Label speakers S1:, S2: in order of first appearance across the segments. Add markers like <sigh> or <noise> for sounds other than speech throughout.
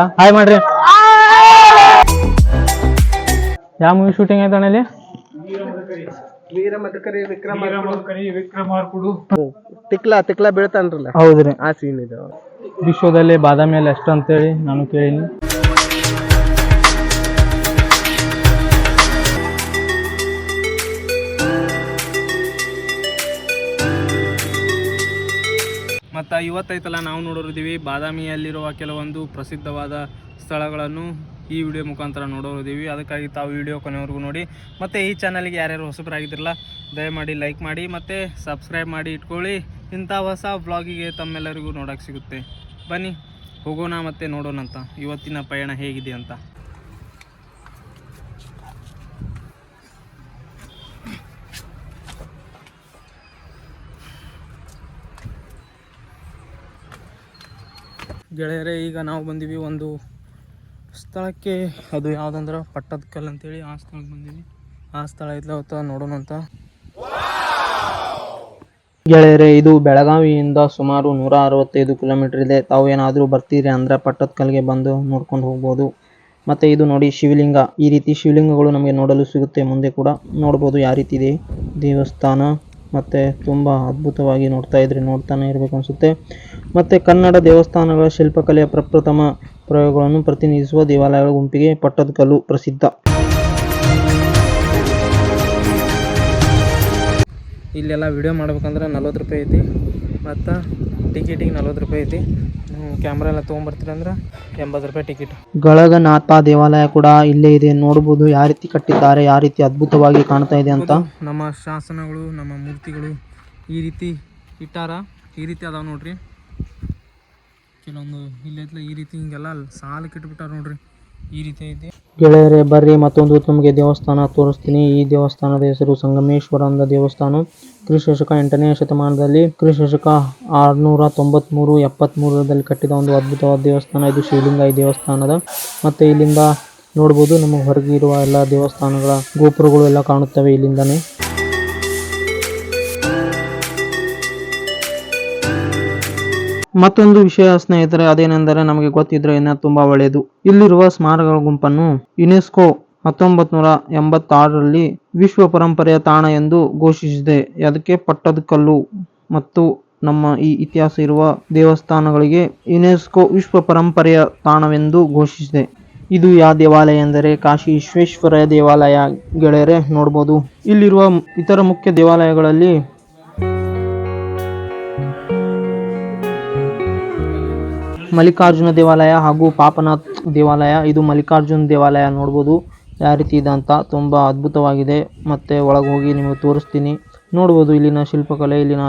S1: Hi ಮಾಡ್ರಿ. ಯಾವ movie shooting ಆಯ್ತು ಅಣ್ಣ ಇಲ್ಲಿ?
S2: ತಿಕ್ಲಾ ತಿಕ್ಲಾ ಬೀಳ್ತಾನ್ರಲ್ಲ.
S1: ಹೌದ್ರಿ.
S2: ಆ ಸೀನ್ ಇದು.
S1: ವಿಶ್ವದಲ್ಲಿ ಬಾದಾಮಿ ಅಲ್ಲಿ ಎಷ್ಟು ಅಂತೇಳಿ ನಾನು ಕೇಳೀನಿ. ಮತ್ತು ಇವತ್ತೈತಲ್ಲ ನಾವು ನೋಡೋರಿದ್ದೀವಿ. ಬಾದಾಮಿಯಲ್ಲಿರುವ ಕೆಲವೊಂದು ಪ್ರಸಿದ್ಧವಾದ ಸ್ಥಳಗಳನ್ನು ಈ ವಿಡಿಯೋ ಮುಖಾಂತರ ನೋಡೋರಿದ್ದೀವಿ. ಅದಕ್ಕಾಗಿ ತಾವು ವಿಡಿಯೋ ಕೊನೆವರೆಗೂ ನೋಡಿ. ಮತ್ತು ಈ ಚಾನಲ್ಗೆ ಯಾರ್ಯಾರು ಹೊಸಬರಾಗಿದ್ದಿರಲ್ಲ, ದಯಮಾಡಿ ಲೈಕ್ ಮಾಡಿ ಮತ್ತು ಸಬ್ಸ್ಕ್ರೈಬ್ ಮಾಡಿ ಇಟ್ಕೊಳ್ಳಿ. ಇಂಥ ಹೊಸ ಬ್ಲಾಗಿಗೆ ತಮ್ಮೆಲ್ಲರಿಗೂ ನೋಡೋಕೆ ಸಿಗುತ್ತೆ. ಬನ್ನಿ, ಹೋಗೋಣ ಮತ್ತು ನೋಡೋಣ ಅಂತ ಇವತ್ತಿನ ಪಯಣ ಹೇಗಿದೆ ಅಂತ. ಗೆಳೆಯರೇ, ಈಗ ನಾವು ಬಂದೀವಿ ಒಂದು ಸ್ಥಳಕ್ಕೆ. ಅದು ಯಾವುದಂದ್ರೆ ಪಟ್ಟದಕಲ್ಲು ಅಂತೇಳಿ ಆ ಸ್ಥಳಕ್ಕೆ ಬಂದೀವಿ. ಆ ಸ್ಥಳ ಇದ್ಲ ನೋಡೋಣ ಅಂತ. ಗೆಳೆಯರೇ, ಇದು ಬೆಳಗಾವಿಯಿಂದ ಸುಮಾರು ನೂರ ಅರವತ್ತೈದು ಕಿಲೋಮೀಟರ್ ಇದೆ. ತಾವು ಏನಾದರೂ ಬರ್ತೀರಿ ಅಂದರೆ ಪಟ್ಟದಕಲ್ಗೆ ಬಂದು ನೋಡ್ಕೊಂಡು ಹೋಗ್ಬೋದು. ಮತ್ತು ಇದು ನೋಡಿ ಶಿವಲಿಂಗ. ಈ ರೀತಿ ಶಿವಲಿಂಗಗಳು ನಮಗೆ ನೋಡಲು ಸಿಗುತ್ತೆ. ಮುಂದೆ ಕೂಡ ನೋಡ್ಬೋದು. ಯಾವ ರೀತಿ ಇದೆ ದೇವಸ್ಥಾನ. ಮತ್ತು ತುಂಬ ಅದ್ಭುತವಾಗಿ ನೋಡ್ತಾ ಇದ್ರೆ ನೋಡ್ತಾನೆ ಇರಬೇಕು ಅನಿಸುತ್ತೆ. ಮತ್ತು ಕನ್ನಡ ದೇವಸ್ಥಾನಗಳ ಶಿಲ್ಪಕಲೆಯ ಪ್ರಪ್ರಥಮ ಪ್ರಯೋಗಗಳನ್ನು ಪ್ರತಿನಿಧಿಸುವ ದೇವಾಲಯಗಳ ಗುಂಪಿಗೆ ಪಟ್ಟದಕಲ್ಲು ಪ್ರಸಿದ್ಧ. ಇಲ್ಲೆಲ್ಲ ವಿಡಿಯೋ ಮಾಡ್ಬೇಕಂದ್ರೆ ನಲ್ವತ್ತು ರೂಪಾಯಿ ಐತಿ. ಮತ್ತು ಟಿಕೆಟಿಗೆ ನಲ್ವತ್ತು ರೂಪಾಯಿ ಐತಿ. ಕ್ಯಾಮ್ರಾ ಎಲ್ಲ ತೊಗೊಂಬರ್ತೀರ ಅಂದ್ರೆ ಎಂಬತ್ತು ರೂಪಾಯಿ ಟಿಕೆಟ್ ಗಳಗನಾಥ ದೇವಾಲಯ ಕೂಡ ಇಲ್ಲೇ ಇದೆ. ನೋಡ್ಬೋದು ಯಾವ ರೀತಿ ಕಟ್ಟಿದ್ದಾರೆ ಯಾವ ರೀತಿ ಅದ್ಭುತವಾಗಿ ಕಾಣ್ತಾ ಇದೆ ಅಂತ. ನಮ್ಮ ಶಾಸನಗಳು ನಮ್ಮ ಮೂರ್ತಿಗಳು ಈ ರೀತಿ ಇಟ್ಟಾರ. ಈ ರೀತಿ ಅದಾವ ನೋಡ್ರಿ. ಕೆಲವೊಂದು ಇಲ್ಲೈತ್ಲ ಈ ರೀತಿ ಹಿಂಗೆಲ್ಲ ಸಾಲಕ್ಕೆ ಇಟ್ಬಿಟ್ಟಾರ ನೋಡ್ರಿ. ಈ ರೀತಿ ಇದೆ. ಗೆಳೆಯರೇ, ಬರ್ರಿ, ಮತ್ತೊಂದು ನಿಮಗೆ ದೇವಸ್ಥಾನ ತೋರಿಸ್ತೀನಿ. ಈ ದೇವಸ್ಥಾನದ ಹೆಸರು ಸಂಗಮೇಶ್ವರ ಅಂದ ದೇವಸ್ಥಾನ. ಕ್ರಿಶಕ ಶಕ ಎಂಟನೇ ಶತಮಾನದಲ್ಲಿ ಕ್ರಿಶಕ ಆರ್ನೂರ ತೊಂಬತ್ಮೂರು ಎಪ್ಪತ್ಮೂರರಲ್ಲಿ ಕಟ್ಟಿದ ಒಂದು ಅದ್ಭುತವಾದ ದೇವಸ್ಥಾನ. ಇದು ಶಿವಲಿಂಗ ಈ ದೇವಸ್ಥಾನದ. ಮತ್ತೆ ಇಲ್ಲಿಂದ ನೋಡಬಹುದು ನಮಗೆ ಹೊರಗಿರುವ ಎಲ್ಲ ದೇವಸ್ಥಾನಗಳ ಗೋಪುರಗಳು ಎಲ್ಲ ಕಾಣುತ್ತವೆ ಇಲ್ಲಿಂದಾನೆ. ಮತ್ತೊಂದು ವಿಷಯ ಸ್ನೇಹಿತರೆ, ಅದೇನೆಂದರೆ ನಮಗೆ ಗೊತ್ತಿದ್ರೆ ಇನ್ನ ತುಂಬಾ ಒಳ್ಳೆಯದು. ಇಲ್ಲಿರುವ ಸ್ಮಾರಕಗಳ ಗುಂಪನ್ನು ಯುನೆಸ್ಕೋ ಹತ್ತೊಂಬತ್ ನೂರ ಎಂಬತ್ತಾರರಲ್ಲಿ ವಿಶ್ವ ಪರಂಪರೆಯ ತಾಣ ಎಂದು ಘೋಷಿಸಿದೆ. ಅದಕ್ಕೆ ಪಟ್ಟದಕಲ್ಲು ಮತ್ತು ನಮ್ಮ ಈ ಇತಿಹಾಸ ಇರುವ ದೇವಸ್ಥಾನಗಳಿಗೆ ಯುನೆಸ್ಕೋ ವಿಶ್ವ ಪರಂಪರೆಯ ತಾಣವೆಂದು ಘೋಷಿಸಿದೆ. ಇದು ಯಾವ ದೇವಾಲಯ ಎಂದರೆ ಕಾಶಿ ವಿಶ್ವೇಶ್ವರ ದೇವಾಲಯ ಗೆಳೆಯರೆ ನೋಡ್ಬೋದು. ಇಲ್ಲಿರುವ ಇತರ ಮುಖ್ಯ ದೇವಾಲಯಗಳಲ್ಲಿ ಮಲ್ಲಿಕಾರ್ಜುನ ದೇವಾಲಯ ಹಾಗೂ ಪಾಪನಾಥ್ ದೇವಾಲಯ. ಇದು ಮಲ್ಲಿಕಾರ್ಜುನ ದೇವಾಲಯ ನೋಡ್ಬೋದು. ಯಾವ ರೀತಿ ಇದೆ ಅಂತ ತುಂಬ ಅದ್ಭುತವಾಗಿದೆ. ಮತ್ತೆ ಒಳಗೆ ಹೋಗಿ ನಿಮಗೆ ತೋರಿಸ್ತೀನಿ. ನೋಡ್ಬೋದು ಇಲ್ಲಿನ ಶಿಲ್ಪಕಲೆ, ಇಲ್ಲಿನ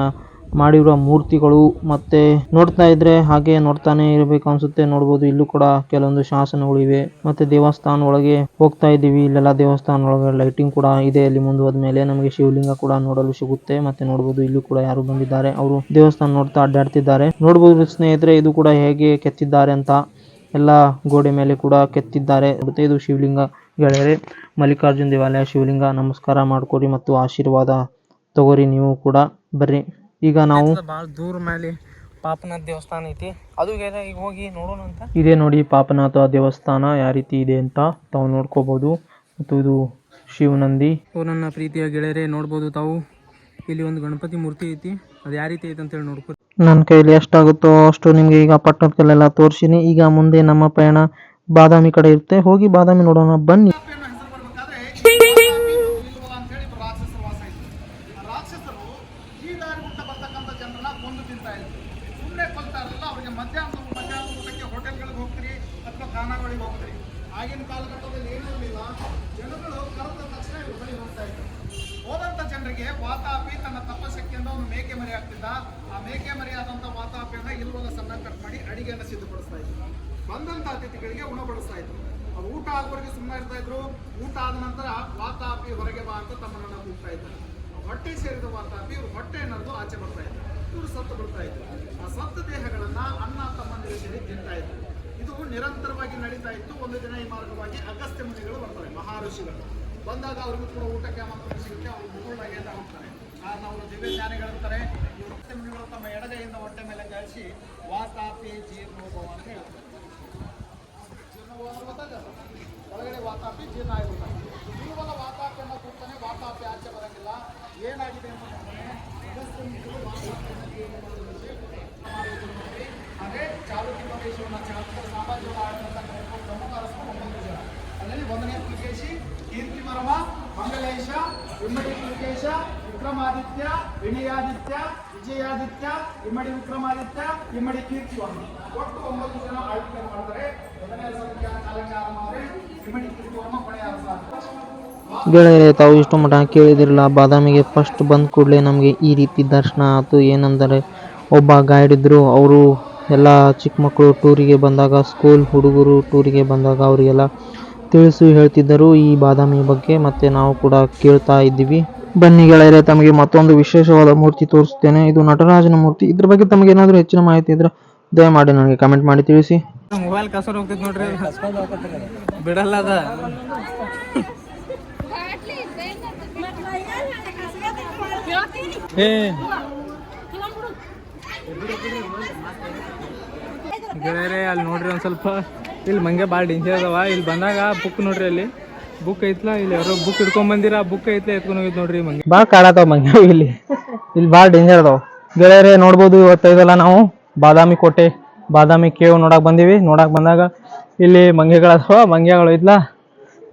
S1: ಮಾಡಿರುವ ಮೂರ್ತಿಗಳು ಮತ್ತೆ ನೋಡ್ತಾ ಇದ್ರೆ ಹಾಗೆ ನೋಡ್ತಾನೆ ಇರಬೇಕು ಅನ್ಸುತ್ತೆ. ನೋಡ್ಬೋದು ಇಲ್ಲೂ ಕೂಡ ಕೆಲವೊಂದು ಶಾಸನಗಳು ಇವೆ. ಮತ್ತೆ ದೇವಸ್ಥಾನ ಒಳಗೆ ಹೋಗ್ತಾ ಇದ್ದೀವಿ. ಇಲ್ಲೆಲ್ಲ ದೇವಸ್ಥಾನ ಒಳಗೆ ಲೈಟಿಂಗ್ ಕೂಡ ಇದೆ. ಅಲ್ಲಿ ಮುಂದೆ ಮೇಲೆ ನಮಗೆ ಶಿವಲಿಂಗ ಕೂಡ ನೋಡಲು ಸಿಗುತ್ತೆ. ಮತ್ತೆ ನೋಡ್ಬೋದು ಇಲ್ಲೂ ಕೂಡ ಯಾರು ಬಂದಿದ್ದಾರೆ. ಅವರು ದೇವಸ್ಥಾನ ನೋಡ್ತಾ ಅಡ್ಡಾಡ್ತಿದ್ದಾರೆ. ನೋಡ್ಬೋದು ಸ್ನೇಹಿತರೆ, ಇದು ಕೂಡ ಹೇಗೆ ಕೆತ್ತಿದ್ದಾರೆ ಅಂತ ಎಲ್ಲ ಗೋಡೆ ಮೇಲೆ ಕೂಡ ಕೆತ್ತಿದ್ದಾರೆ. ಮತ್ತೆ ಇದು ಶಿವಲಿಂಗ ಗೆಳೆಯರೆ. ಮಲ್ಲಿಕಾರ್ಜುನ ದೇವಾಲಯ ಶಿವಲಿಂಗ, ನಮಸ್ಕಾರ ಮಾಡ್ಕೊರಿ ಮತ್ತು ಆಶೀರ್ವಾದ ತಗೋರಿ ನೀವು ಕೂಡ. ಬರ್ರಿ. ಈಗ ನಾವು ಬಹಳ ದೂರ ಮೇಲೆ ಪಾಪನಾಥ ದೇವಸ್ಥಾನ ಐತಿ. ಅದು ಈಗ ಹೋಗಿ ನೋಡೋಣ ಅಂತ. ಇದೆ ನೋಡಿ ಪಾಪನಾಥ ದೇವಸ್ಥಾನ ಯಾವ ರೀತಿ ಇದೆ ಅಂತ ತಾವು ನೋಡ್ಕೋಬಹುದು ಮತ್ತು ಇದು ಶಿವನಂದಿ. ನನ್ನ ಪ್ರೀತಿಯ ಗೆಳೆಯರೇ ನೋಡ್ಬೋದು ತಾವು. ಇಲ್ಲಿ ಒಂದು ಗಣಪತಿ ಮೂರ್ತಿ ಐತಿ. ಅದು ಯಾವ ರೀತಿ ಐತೆ ಅಂತೇಳಿ ನೋಡ್ಕೊ ನನ್ನ ಕೈಲಿ ಎಷ್ಟಾಗುತ್ತೋ ಅಷ್ಟು ನಿಮಗೆ ಈಗ ಪಟ್ಟಣದಲ್ಲೆಲ್ಲ ತೋರಿಸಿನಿ. ಈಗ ಮುಂದೆ ನಮ್ಮ ಪಯಣ ಬಾದಾಮಿ ಕಡೆ ಇರುತ್ತೆ. ಹೋಗಿ ಬಾದಾಮಿ ನೋಡೋಣ. ಬನ್ನಿ
S3: ರಾಕ್ಷಸರು ಈ ದಾರಿ ಮುಟ್ಟ ಬರ್ತಕ್ಕಂಥ ಜನರನ್ನ ಕೊಂದು ತಿಂತಾ ಇದ್ರು ಸುಮ್ಮನೆ ಕೊಲ್ತಾ ಇರಲಿಲ್ಲ ಅವರಿಗೆ ಮಧ್ಯಾಹ್ನ ಮಧ್ಯಾಹ್ನ ಊಟಕ್ಕೆ ಹೋಟೆಲ್ಗಳಿಗೆ ಹೋಗ್ತೀರಿ ಅಥವಾ ಖಾನಾಗಳಿಗೆ ಹೋಗ್ತೀರಿ ಆಗಿನ ಕಾಲಘಟ್ಟದಲ್ಲಿ ಏನೂ ಇರಲಿಲ್ಲ ಜನಗಳು ಕರೆದ ತಕ್ಷಣ ಇವ್ರ ಬಳಿ ಹೋಗ್ತಾ ಇದ್ರು ಹೋದಂಥ ಜನರಿಗೆ ವಾತಾಪಿ ತನ್ನ ತಪಶಕ್ತಿಯಿಂದ ಒಂದು ಮೇಕೆ ಮರಿ ಆಗ್ತಿದ್ದ. ಆ ಮೇಕೆ ಮರಿ ಆದಂತ ವಾತಾವರಣ ಇಲ್ವಲ್ಲ ಸಣ್ಣ ಕಟ್ ಮಾಡಿ ಅಡಿಗೆಯನ್ನು ಸಿದ್ಧಪಡಿಸ್ತಾ ಇದ್ರು. ಬಂದಂತ ಅತಿಥಿಗಳಿಗೆ ಉಣಬಡಿಸ್ತಾ ಇದ್ರು. ಅವ್ರು ಊಟ ಆಗೋರಿಗೆ ಸುಮ್ಮನೆ ಇರ್ತಾ ಇದ್ರು. ಊಟ ಆದ ನಂತರ ವಾತಾಪಿ ಹೊರಗೆ ಬಾ ಅಂತ ತಮ್ಮನನ್ನ ಕೂಗ್ತಾ ಇದ್ದಾರೆ ಹೊಟ್ಟೆ ಸೇರಿದ ವಾತಾಪಿ ಇವರು ಹೊಟ್ಟೆ ಅನ್ನೋದು ಆಚೆ ಬರ್ತಾ ಇದ್ರು. ಇವರು ಸತ್ತು ಬಿಡ್ತಾ ಇದ್ರು. ಆ ಸತ್ತ ದೇಹಗಳನ್ನ ಅನ್ನ ತಮ್ಮಂದಿರ ಸೇರಿ ತಿಂತಾ ಇದ್ರು. ಇದು ನಿರಂತರವಾಗಿ ನಡೀತಾ ಇತ್ತು. ಒಂದು ದಿನ ಈ ಮಾರ್ಗವಾಗಿ ಅಗಸ್ತ್ಯ ಮುನಿಗಳು ಬರ್ತಾರೆ ಮಹರ್ಷಿಗಳು ಬಂದಾಗ ಅವ್ರಿಗೂ ಕೂಡ ಊಟಕ್ಕೆ ಆಮಂತ್ರಣ ಸಿಗುತ್ತೆ. ಅವ್ರು ಮುಗುಳಾಗೆ ಅಂತ ಹೋಗ್ತಾರೆ. ಕಾರಣ ಅವರು ದಿವ್ಯ ಜ್ಞಾನಿಗಳಿರ್ತಾರೆ ಇವರು ಅಗಸ್ತ್ಯ ಮುನಿಗಳು ತಮ್ಮ ಎಡಗೈಯಿಂದ ಹೊಟ್ಟೆ ಮೇಲೆ ಕಳಿಸಿ ವಾತಾಪಿ ಜೀರ್ಣೋಭವ ಅಂತ ಹೇಳ್ತಾರೆ. ಹೊರಟದೆ ಸರ್ ಒಳಗಡೆ ವಾತಾಪಿ ಜೀರ್ಣ ಆಗಿಬಿಡ್ತಾರೆ. ಕೇವಲ ವಾತಾಪಿಯನ್ನು ಕೂತಾನೆ ವಾತಾಪಿ ಆಚೆ ಬರಂಗಿಲ್ಲ. ಏನಾಗಿದೆ ಅಂತಂದ್ರೆ. ಅದೇ ಚಾಲುಕ್ಯ ಪ್ರದೇಶವನ್ನು ಚಾಲುಕ್ಯ ಸಾಮಾಜಿಕ ಆಡಳಿತ ಪ್ರಮುಖ ಅರಸರು ಒಂಬತ್ತು ಜನ. ಅದರಲ್ಲಿ ಒಂದನೇ ಪುಲಿಕೇಶಿ ಕೀರ್ತಿವರ್ಮ ಮಂಗಲೇಶ ಇಮ್ಮಡಿ ಪುಲಿಕೇಶ ವಿಕ್ರಮಾದಿತ್ಯ, ವಿನಯಾದಿತ್ಯ, ವಿಜಯಾದಿತ್ಯ, ಇಮ್ಮಡಿ ವಿಕ್ರಮಾದಿತ್ಯ, ಇಮ್ಮಡಿ ಕೀರ್ತಿವಾಮಿ ಒಟ್ಟು ಒಂಬತ್ತು ಜನ ಆಳ್ವಿಕೆ ಮಾಡಿದರೆ ಮೊದಲನೇ ಅರಸನಿಗೆ ಕಾಲಕ್ಕೆ ಇಮ್ಮಡಿ ಕೀರ್ತಿವಾಮ ಕೊನೆಯ.
S2: ಗೆಳೆಯರೆ, ತಾವು ಇಷ್ಟು ಮಠ ಕೇಳಿದಿರಲ್ಲ, ಬಾದಾಮಿಗೆ ಫಸ್ಟ್ ಬಂದ ಕೂಡಲೇ ನಮಗೆ ಈ ರೀತಿ ದರ್ಶನ ಆಯಿತು ಏನಂದರೆ, ಒಬ್ಬ ಗೈಡ್ ಇದ್ದರು ಅವರು ಎಲ್ಲ ಚಿಕ್ಕ ಮಕ್ಕಳು ಟೂರಿಗೆ ಬಂದಾಗ ಸ್ಕೂಲ್ ಹುಡುಗರು ಟೂರಿಗೆ ಬಂದಾಗ, ಅವರಿಗೆಲ್ಲ ತಿಳಿಸಿ ಹೇಳ್ತಿದ್ದರು ಈ ಬಾದಾಮಿ ಬಗ್ಗೆ, ಮತ್ತೆ ನಾವು ಕೂಡ ಕೇಳ್ತಾ ಇದ್ದೀವಿ. ಬನ್ನಿ ಗೆಳೆಯರೆ, ತಮಗೆ ಮತ್ತೊಂದು ವಿಶೇಷವಾದ ಮೂರ್ತಿ ತೋರಿಸ್ತೇನೆ ಇದು ನಟರಾಜನ ಮೂರ್ತಿ. ಇದ್ರ ಬಗ್ಗೆ ತಮಗೆ ಏನಾದರೂ ಹೆಚ್ಚಿನ ಮಾಹಿತಿ ಇದ್ರೆ ದಯಮಾಡಿ ನನಗೆ ಕಮೆಂಟ್ ಮಾಡಿ ತಿಳಿಸಿ.
S4: ಮೊಬೈಲ್ ಕಸರ್ ಹೋಗ್ತಿದ್ ನೋಡ್ರಿ. ಬಿಡಲ್ಲ ಗೆಳೆಯರೆ, ಅಲ್ಲಿ ನೋಡ್ರಿ ಒಂದ್ ಸ್ವಲ್ಪ. ಇಲ್ಲಿ ಮಂಗೆ ಭಾಳ ಡೇಂಜರ್ ಅದಾವ. ಇಲ್ಲಿ ಬಂದಾಗ ಬುಕ್ ನೋಡ್ರಿ ಅಲ್ಲಿ. ಬುಕ್ ಐತ್ಲಾ? ಇಲ್ಲಿ ಯಾರೋ ಬುಕ್ ಹಿಡ್ಕೊಂಡ್ ಬಂದಿರ ಬುಕ್ ಐತ್ಲ ಎತ್ಕೊಂಡ್ ಹೋಗಿದ್ ನೋಡ್ರಿ ಮಂಗೆ.
S2: ಭಾಳ ಕಾಡತಾವ ಮಂಗೆ ಇಲ್ಲಿ. ಇಲ್ಲಿ ಭಾಳ ಡೇಂಜರ್ ಅದಾವ. ಗೆಳೆಯರೇ, ನೋಡ್ಬೋದು ಇವತ್ತೈದಲ್ಲ ನಾವು. ಬಾದಾಮಿ ಕೋಟೆ, ಬಾದಾಮಿ ಕೇವ್ ನೋಡಕ್ ಬಂದೀವಿ. ನೋಡಕ್ ಬಂದಾಗ ಇಲ್ಲಿ ಮಂಗೆಗಳು ಐತ್ಲ?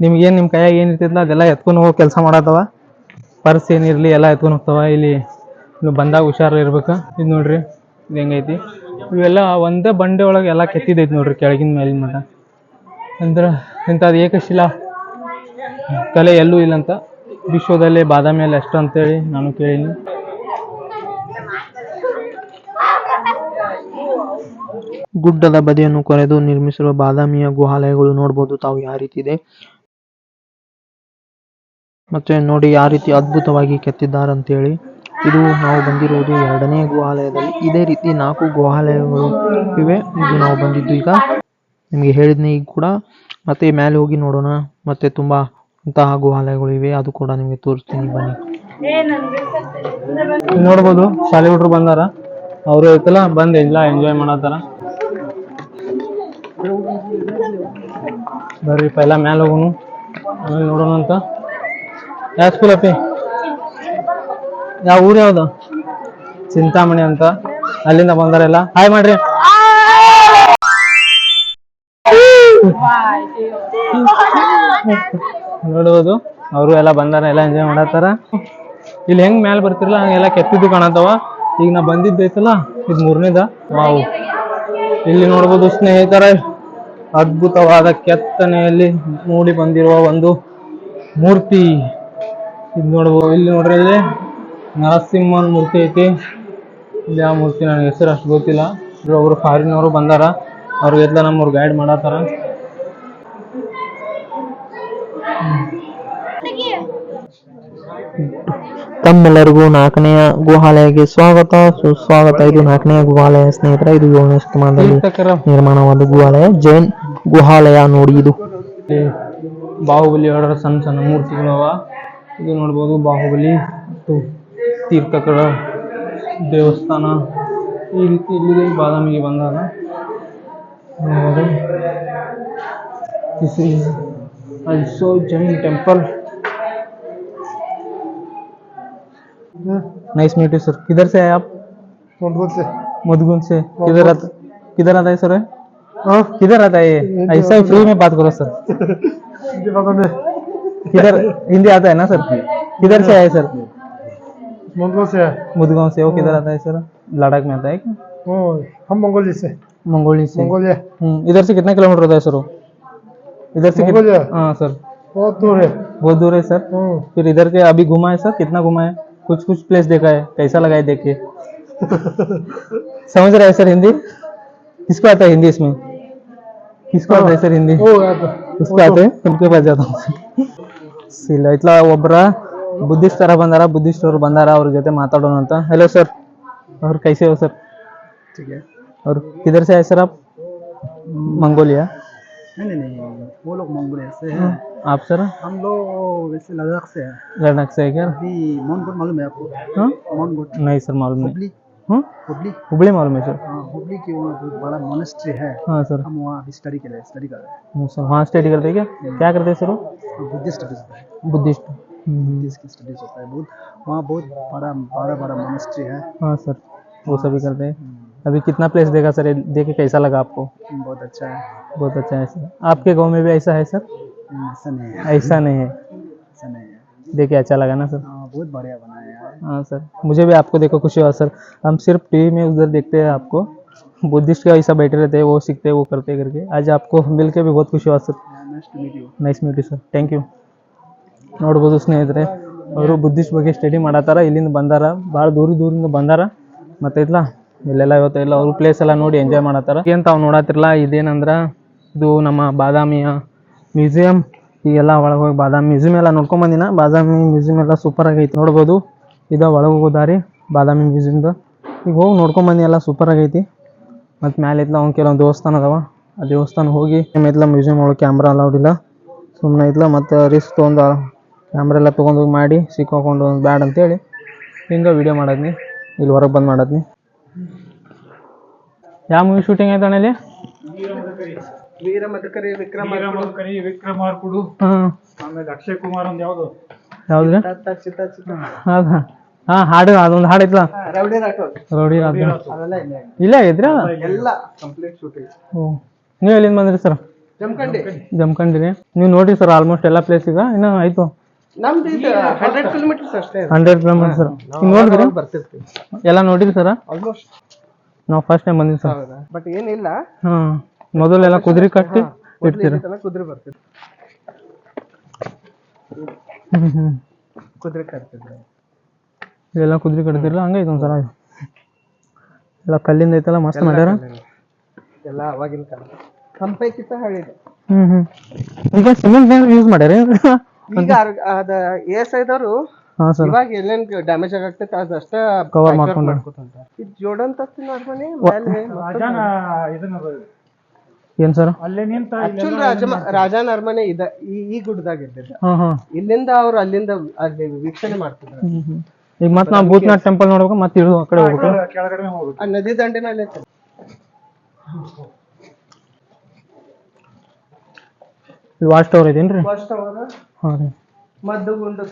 S2: ನಿಮ್ಗೇನು ನಿಮ್ಮ ಕೈಯಾಗ ಏನು ಇರ್ತಿದ್ಲ ಅದೆಲ್ಲ ಎತ್ಕೊಂಡು ಹೋಗೋ ಕೆಲಸ ಮಾಡತ್ತವ ಪರ್ಸ್ ಏನಿರಲಿ ಎಲ್ಲ ಎತ್ಕೊಂಡು ಹೋಗ್ತಾವ. ಇಲ್ಲಿ ಬಂದಾಗ ಹುಷಾರು ಇರ್ಬೇಕು. ಇದು ನೋಡ್ರಿ, ಇದು ಹೆಂಗೈತಿ? ಇವೆಲ್ಲ ಒಂದೇ ಬಂಡೆ ಒಳಗೆ ಎಲ್ಲ ಕೆತ್ತಿದೈತೆ ನೋಡ್ರಿ ಕೆಳಗಿನ ಮೇಲಿನ ಮಟ್ಟ ಅಂದ್ರೆ ಇಂಥದ್ದು ಏಕಶಿಲಾ ಕಲೆ ಎಲ್ಲೂ ಇಲ್ಲ ಅಂತ. ವಿಶ್ವದಲ್ಲೇ ಬಾದಾಮಿಯಲ್ಲಿ ಅಷ್ಟು ಅಂತೇಳಿ ನಾನು ಕೇಳಿನಿ. ಗುಡ್ಡದ ಬದಿಯನ್ನು ಕೊರೆದು ನಿರ್ಮಿಸಿರುವ ಬಾದಾಮಿಯ ಗುಹಾಲಯಗಳು ನೋಡ್ಬೋದು ತಾವು ಯಾವ ರೀತಿ ಇದೆ. ಮತ್ತೆ ನೋಡಿ ಯಾವ ರೀತಿ ಅದ್ಭುತವಾಗಿ ಕೆತ್ತಿದ್ದಾರೆ ಅಂತೇಳಿ ಇದು ನಾವು ಬಂದಿರುವುದು ಎರಡನೇ ಗುಹಾಲಯದಲ್ಲಿ. ಇದೇ ರೀತಿ ನಾಲ್ಕು ಗುಹಾಲಯಗಳು ಇವೆ. ಇದು ನಾವು ಬಂದಿದ್ದು ಈಗ ನಿಮಗೆ ಹೇಳಿದ್ನಿ ಈಗ ಕೂಡ. ಮತ್ತೆ ಮೇಲೆ ಹೋಗಿ ನೋಡೋಣ. ಮತ್ತೆ ತುಂಬಾ ಇಂತಹ ಗುಹಾಲಯಗಳು ಇವೆ. ಅದು ಕೂಡ ನಿಮಗೆ ತೋರಿಸ್ತೀನಿ. ಬನ್ನಿ. ನೋಡ್ಬೋದು ಶಾಲೆ ಹುಡ್ರು ಬಂದಾರ. ಅವರು ಐತಲ್ಲ, ಬಂದ್ ಇಲ್ಲ ಎಂಜಾಯ್ ಮಾಡತ್ತಾರ. ಬರ್ರಿ, ಪೈಲ ಮ್ಯಾಲ ಹೋಗೋಣ ನೋಡೋಣ ಅಂತ ಯಾವ ಸ್ಕೂಲ್ ಅಪ್ಪಿ? ಯಾವ ಊರು ಯಾವ್ದು? ಚಿಂತಾಮಣಿ ಅಂತ. ಅಲ್ಲಿಂದ ಬಂದಾರೆಲ್ಲ ಹಾಯ್ ಮಾಡ್ರಿ. ನೋಡ್ಬೋದು, ಅವರು ಎಲ್ಲ ಬಂದಾರ, ಎಲ್ಲ ಎಂಜಾಯ್ ಮಾಡತ್ತಾರ. ಇಲ್ಲಿ ಹೆಂಗ್ ಮ್ಯಾಲ ಬರ್ತಿರಲ್ಲ ಹಂಗೆಲ್ಲ ಕೆತ್ತಿದ್ದು ಕಾಣತ್ತವ. ಈಗ ನಾ ಬಂದಿದ್ದೈತಲ್ಲ ಇದು ಮೂರನೇದ. ವಾವು. ಇಲ್ಲಿ ನೋಡ್ಬೋದು ಸ್ನೇಹಿತರ, ಅದ್ಭುತವಾದ ಕೆತ್ತನೆಯಲ್ಲಿ ಮೂಡಿ ಬಂದಿರುವ ಒಂದು ಮೂರ್ತಿ. ಇದ್ ನೋಡ್ಬೋದು, ಇಲ್ಲಿ ನೋಡ್ರಿ ನರಸಿಂಹನ್ ಮೂರ್ತಿ ಐತಿ. ಇಲ್ಲಿ ಆ ಮೂರ್ತಿ ನನಗೆ ಹೆಸರು ಅಷ್ಟು ಗೊತ್ತಿಲ್ಲ. ಅವರು ಫಾರಿನವರು ಬಂದಾರ. ಅವ್ರಿಗೆಲ್ಲ ನಮ್ಮವ್ರು ಗೈಡ್ ಮಾಡತ್ತಾರ. ತಮ್ಮೆಲ್ಲರಿಗೂ ನಾಲ್ಕನೆಯ ಗುಹಾಲಯಕ್ಕೆ ಸ್ವಾಗತ. ಸುಸ್ವಾಗತ. ಇದು ನಾಲ್ಕನೆಯ ಗುಹಾಲಯ ಸ್ನೇಹಿತರ. ಇದು ಏಳನೇ ಶತಮಾನದಲ್ಲಿ ನಿರ್ಮಾಣವಾದ ಗುಹಾಲಯ. ಜೈನ್ ಗುಹಾಲಯ ನೋಡಿ ಇದು. ಬಾಹುಬಲಿ ಅವರ ಸಣ್ಣ ಸಣ್ಣ ಮೂರ್ತಿಗಳು ಅವ. ಇದು ನೋಡ್ಬೋದು ಬಾಹುಬಲಿ ಮತ್ತು ತೀರ್ಥಕರ ದೇವಸ್ಥಾನ ಈ ರೀತಿ ಇಲ್ಲಿದೆ ಬಾದಾಮಿಗೆ ಬಂದಾಗ this is also Jain temple nice meet you sir किधर से आए आप मधुबन से किधर आता किधर आता है सर किधर आता है ये ऐसा ही फ्री में बात करो सर <laughs> किधर हिंदी आता है ना सर किधर से आए सर
S5: मुदगांव से है।
S2: मुदगांव से वो हाँ। किधर आता है सर? लद्दाख में आता है
S5: हम मंगोली से।
S2: मंगोली से।
S5: मंगोलिया
S2: हम्म, इधर से कितना किलोमीटर होता है सर इधर से हाँ। सर।
S5: बहुत दूर है।
S2: बहुत दूर है सर।
S5: हाँ।
S2: फिर इधर के अभी घुमा है सर? कितना घुमा है? कुछ कुछ प्लेस देखा है। कैसा लगा है देख के समझ रहे हैं सर हिंदी? किसको आता है हिंदी इसमें? किसको आता है सर हिंदी?
S5: हाँ।
S2: उसको आते हैं? तो- उनके पास जाता हूँ। <laughs> सिला इतना वबरा ಬುದ್ಧಿಸ್ಟ್ ತರ ಬಂದಾರ ಬುದ್ಧಿಸ್ಟ್ ಅವ್ರು ಬಂದಾರ ಅವ್ರ ಜೊತೆ ಮಾತಾಡೋಣ ಅಂತ हेलो सर और कैसे हो सर
S5: ठीक है
S2: और किधर से आए सर आप मंगोलिया
S5: नहीं नहीं नहीं वो लोग मंगोलिया से हैं
S2: आप सर
S5: हम लोग वैसे लद्दाख से हैं
S2: लद्दाख से है क्या
S5: अभी मोनगोट मालूम है आपको
S2: हाँ
S5: मोनगोट
S2: नहीं सर मालूम नहीं
S5: हुबली
S2: हाँ
S6: हुबली
S2: हुबली मालूम है सर
S6: हाँ, हुबली की वहाँ बहुत बड़ा मोनेस्ट्री है
S2: हाँ सर
S6: हम वहाँ अभी स्टडी के लिए स्टडी कर रहे हैं
S2: हम्म, सर वहाँ स्टडी करते हैं क्या क्या करते हैं सर वो
S6: बुद्धिस्ट स्टडीज होता है
S2: बुद्धिस्ट हम्म।
S6: बुद्धिस्ट की स्टडीज़ होता है बहुत। वहाँ बहुत बड़ा बड़ा बड़ा मोनिस्ट्री है।
S2: हाँ सर वो सभी करते हैं हम्म। अभी कितना प्लेस देगा सर? देखे कैसा लगा आपको?
S6: बहुत अच्छा है।
S2: बहुत अच्छा है सर। आपके गाँव में भी ऐसा है सर?
S6: हम्म, ऐसा नहीं है।
S2: ऐसा नहीं है।
S6: ऐसा नहीं है।
S2: देखिए अच्छा लगा ना सर?
S6: आ, बहुत बढ़िया बनाया हाँ
S2: सर मुझे भी आपको देखो खुशी हुआ सर। हम सिर्फ़ टीवी में उधर देखते हैं आपको। बुद्धिस्ट का ऐसा बैठे रहते हैं वो सीखते हैं वो करते करके। आज आपको मिलके भी बहुत खुशी हुआ sir.
S6: Nice meet you nice
S2: meet you sir thank you ನೋಡ್ಬೋದು ಸ್ನೇಹಿತರೆ, ಅವರು ಬುದ್ಧಿಸ್ಟ್ ಬಗ್ಗೆ ಸ್ಟಡಿ ಮಾಡತ್ತಾರ, ಇಲ್ಲಿಂದ ಬಂದಾರ ಭಾಳ ದೂರ ದೂರಿಂದ ಬಂದಾರ. ಮತ್ತೆ ಇತ್ಲ ಇಲ್ಲೆಲ್ಲ ಇವತ್ತು ಎಲ್ಲ ಅವರು ಪ್ಲೇಸ್ ಎಲ್ಲ ನೋಡಿ ಎಂಜಾಯ್ ಮಾಡತ್ತಾರ. ಏನು ತಾವು ನೋಡತ್ತಿರಲ್ಲ ಇದೇನಂದ್ರೆ, ಇದು ನಮ್ಮ ಬಾದಾಮಿಯ ಮ್ಯೂಸಿಯಂ ಈಗೆಲ್ಲ ಒಳಗೆ ಹೋಗಿ ಬಾದಾಮಿ ಮ್ಯೂಸಿಯಂ ಎಲ್ಲ ನೋಡ್ಕೊಂಬಂದಿನ ಬಾದಾಮಿ ಮ್ಯೂಸಿಯಂ ಎಲ್ಲ ಸೂಪರ್ ಆಗೈತಿ ನೋಡ್ಬೋದು. ಇದು ಒಳಗೆ ಹೋಗೋದಾರಿ ಬಾದಾಮಿ ಮ್ಯೂಸಿಯಮ್ದು ಈಗ ಹೋಗಿ ನೋಡ್ಕೊಂಬಂದಿ ಎಲ್ಲ ಸೂಪರ್ ಆಗೈತಿ. ಮತ್ತು ಮ್ಯಾಲೆ ಐತ್ಲ ಅವ್ನು ಕೆಲವೊಂದು ದೇವಸ್ಥಾನ ಅದಾವ. ಆ ದೇವಸ್ಥಾನ ಹೋಗಿ ಐತ್ಲ ಮ್ಯೂಸಿಯಂ ಒಳಗೆ ಕ್ಯಾಮ್ರಾ ಅಲೌಡ್ ಇಲ್ಲ. ಸುಮ್ಮನೆ ಐತ್ಲ ಮತ್ತು ರಿಸ್ಕ್ ತೊಗೊಂಡು ಕ್ಯಾಮ್ರಾ ಎಲ್ಲ ತೊಗೊಂಡು ಮಾಡಿ ಸಿಕ್ಕಾಕೊಂಡು ಬ್ಯಾಡ್ ಅಂತೇಳಿ ಹಿಂಗೆ ವಿಡಿಯೋ ಮಾಡದ್ನಿ. ಇಲ್ಲಿ ಹೊರಗೆ ಬಂದು ಮಾಡದ್ನಿ. ಯಾವ ಮೂವಿ ಶೂಟಿಂಗ್ ಆಯ್ತು ಅಣ್ಣ ಇಲ್ಲಿ?
S6: ವೀರ ವಿಕ್ರಮ
S2: ಹಾಂ.
S7: ಆಮೇಲೆ ಅಕ್ಷಯ್ ಕುಮಾರ್ ಒಂದು ಯಾವುದು?
S2: ಯಾವ್ದ್ರಿ?
S6: ಚಿತ್ತ ಚಿತ್ತ ಚಿತ್ತ
S2: ಹೌದಾ? ಹಾಂ ಹಾಡು ಅದೊಂದು ಹಾಡು ಐತ್ಲ
S6: ರೌಡಿ ರಾಠೋಡ್.
S2: ರೌಡಿ ರಾತ್ರಿ
S6: ಅದೆಲ್ಲ ಇಲ್ಲ
S2: ಇಲ್ಲೇ. ಆಗೈತ್ರಿ
S6: ಎಲ್ಲ ಕಂಪ್ಲೀಟ್ ಶೂಟಿಂಗ್
S2: ಓ ನೀವು ಎಲ್ಲಿಂದ ಬಂದ್ರಿ ಸರ್?
S6: ಜಮಖಂಡಿ.
S2: ಜಮ್ಕಂಡಿರಿ ನೀವು ನೋಡ್ರಿ ಸರ್ ಆಲ್ಮೋಸ್ಟ್ ಎಲ್ಲ ಪ್ಲೇಸ್ ಈಗ. ಇನ್ನೂ ಆಯ್ತು.
S6: ನಮ್ದು ಇದು ಹಂಡ್ರೆಡ್ ಕಿಲೋಮೀಟರ್ಸ್ ಅಷ್ಟೇ
S2: ಹಂಡ್ರೆಡ್ ಕಿಲೋಮೀಟರ್ ಸರ್. ಈಗ ನೋಡಿದ್ರಿ?
S6: ಬರ್ತಿರ್ತೀವಿ.
S2: ಎಲ್ಲ ನೋಡಿರಿ ಸರ್?
S6: ಆಲ್ಮೋಸ್ಟ್
S2: ನಾವು ಫಸ್ಟ್ ಟೈಮ್ ಬಂದಿವಿ ಸರ್.
S6: ಹೌದಾ? ಬಟ್ ಏನಿಲ್ಲ.
S2: ಹಾಂ ಮೊದಲೆಲ್ಲ ಕುದುರೆ ಕಟ್ಟಿ ಇಡ್ತೀರ?
S6: ಕುದುರೆ ಬರ್ತಿದ್ರು ಕುದುರೆ ಕಟ್ತಿದ್ರು.
S2: ಇವೆಲ್ಲ ಕುದುರೆ ಕಟ್ತಿರಲ್ಲ ಒಂದ್ಸಲ ಎಲ್ಲ ಕಲ್ಲಿಂದ ಐತಲ್ಲ ಮಸ್ತ್ ಮಾಡ್ಯಾರ?
S6: ಎಲ್ಲ ಅವಾಗಿನ ಕಾಲ.
S2: ಹ್ಮ್ ಹ್ಮ್. ಈಗ ಸಿಮೆಂಟ್ ಯೂಸ್ ಮಾಡ್ಯಾರ?
S6: ಈಗ ಅದ ಎಸ್ ಐದವರು
S2: ಹಾಂ ಸರ್.
S6: ಇವಾಗ ಎಲ್ಲೇನ್ ಡ್ಯಾಮೇಜ್ ಆಗತ್ತೆ ಅದಷ್ಟೇ
S2: ಕವರ್ ಮಾಡ್ಕೊಂಡು
S6: ಇದು ಜೋಡನ್ ತತ್ತಿನ ಅರಮನೆ ಮೇಲೆ
S2: ಏನ್ ಸರ್?
S6: ಆಕ್ಚುಲ್ ರಾಜ ರಾಜಾನ ಅರಮನೆ ಇದ ಈ ಈ ಗುಡ್ಡದಾಗ ಇದ್ದಿದ್ದ. ಇಲ್ಲಿಂದ ಅವ್ರು ಅಲ್ಲಿಂದ ಅಲ್ಲಿ ವೀಕ್ಷಣೆ ಮಾಡ್ತಿದ್ರು.
S2: ಈಗ ಮತ್ತೆ ನಾವು ಭೂತ್ನಾಥ್ ಟೆಂಪಲ್ ನೋಡ್ಬೇಕು ಮತ್ತೆ ಇಳಿದು ಆ ಕಡೆ ಹೋಗ್ಬೇಕು.
S6: ಆ ನದಿ ಐತೆ
S2: ಇಲ್ಲಿ ವಾಚ್ ಟವರ್ ಇದೇನ್ರಿ?
S6: ಫಸ್ಟ್ ಅವಾಗ
S2: ಹಾಂ ರೀ
S6: ಮದ್ದು ಗುಂಡು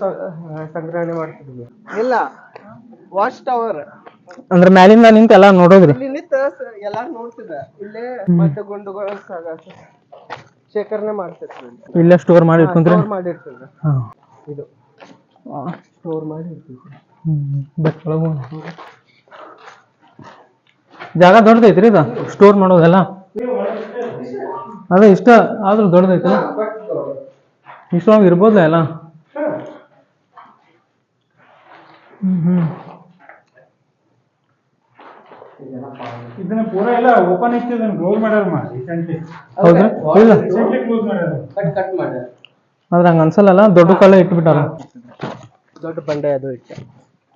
S6: ಸಂಗ್ರಹಣೆ ಮಾಡ್ತಿದ್ವಿ. ಇಲ್ಲ ವಾಚ್ ಟವರ್
S2: ಅಂದ್ರೆ ಮ್ಯಾಲಿಂದ ನಿಂತ ಎಲ್ಲಾ ನೋಡೋದ್ರಿ?
S6: ಇಲ್ಲಿ ನಿಂತ ಎಲ್ಲಾ ಎಲ್ಲಾರು ನೋಡ್ತಿದ್ದ. ಇಲ್ಲೇ ಮದ್ದು ಗುಂಡುಗಳು ಶೇಖರಣೆ ಮಾಡ್ತಿರ್ತೀವಿ
S2: ಇಲ್ಲೇ ಸ್ಟೋರ್ ಮಾಡಿ ಇಟ್ಕೊಂಡ್ರಿ?
S6: ಸ್ಟೋರ್ ಮಾಡಿ
S2: ಹಾಂ.
S6: ಇದು. ಸ್ಟೋರ್ ಮಾಡಿ
S2: ಒಳಗೆ ಜಾಗ ದೊಡ್ಡದೈತ್ರಿ ಇದು? ಸ್ಟೋರ್ ಮಾಡೋದೆಲ್ಲ? ಅದೇ ಇಷ್ಟ ಆದ್ರೂ ದೊಡ್ಡದೈತಲ್ಲ? ಇಷ್ಟೊಳಗೆ ಇರ್ಬೋದಲ್ಲ ಎಲ್ಲ? ಹ್ಮ್ ಹ್ಮ್
S7: ಇದನ್ನ ಪೂರ ಎಲ್ಲ ಓಪನ್ ಇತ್ತು ಇದನ್ನ ಕ್ಲೋಸ್ ಮಾಡ್ಯಾರಮ್ಮ ರೀಸೆಂಟ್ಲಿ
S2: ಹೌದ್ರಿ ಇಲ್ಲ.
S7: ರೀಸೆಂಟ್ಲಿ ಕ್ಲೋಸ್ ಮಾಡ್ಯಾರ.
S6: ಕಟ್ ಕಟ್ ಮಾಡಿ
S2: ಆದ್ರೆ ಹಂಗ ಅನ್ಸಲ್ಲಲ್ಲ? ದೊಡ್ಡ ಕಾಲ ಇಟ್ಬಿಟ್ಟಾರ?
S6: ದೊಡ್ಡ ಬಂಡೆ ಅದು ಇಟ್ಟು